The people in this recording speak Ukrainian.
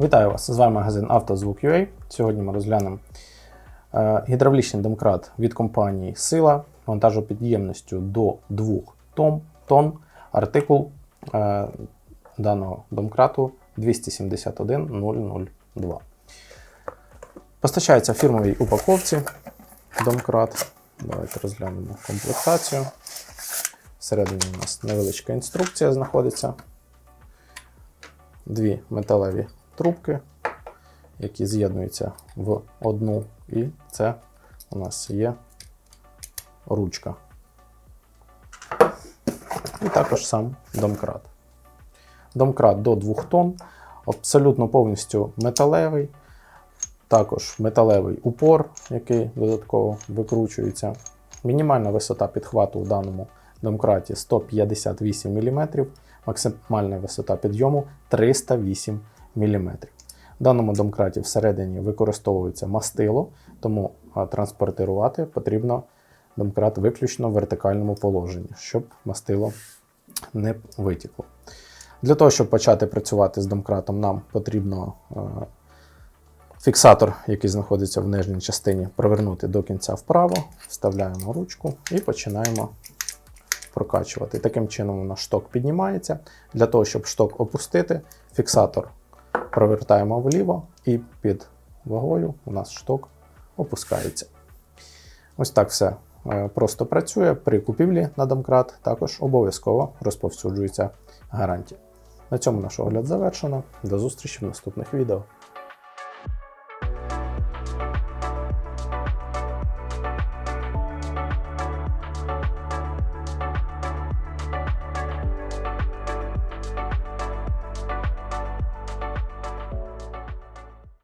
Вітаю вас! З вами магазин «Автозвук.UA». Сьогодні ми розглянемо е, гідравлічний домкрат від компанії Сила вантажопідємністю до 2 тонн, тонн. Артикул е, даного домкрату 271002. Постачається в фірмовій упаковці домкрат. Давайте розглянемо комплектацію. Всередині у нас невеличка інструкція знаходиться. Дві металеві трубки, які з'єднуються в одну, і це у нас є ручка. І також сам домкрат. Домкрат до 2 тонн, абсолютно повністю металевий, також металевий упор, який додатково викручується. Мінімальна висота підхвату в даному домкраті 158 мм, максимальна висота підйому 308 мм. В даному домкраті всередині використовується мастило, тому транспортирувати потрібно домкрат виключно в вертикальному положенні, щоб мастило не витікло. Для того, щоб почати працювати з домкратом, нам потрібно фіксатор, який знаходиться в нижній частині, провернути до кінця вправо, вставляємо ручку і починаємо прокачувати. Таким чином у нас шток піднімається. Для того, щоб шток опустити, фіксатор провертаємо вліво і під вагою у нас шток опускається. Ось так все е, просто працює. При купівлі на домкрат також обов'язково розповсюджується гарантія. На цьому наш огляд завершено. До зустрічі в наступних відео.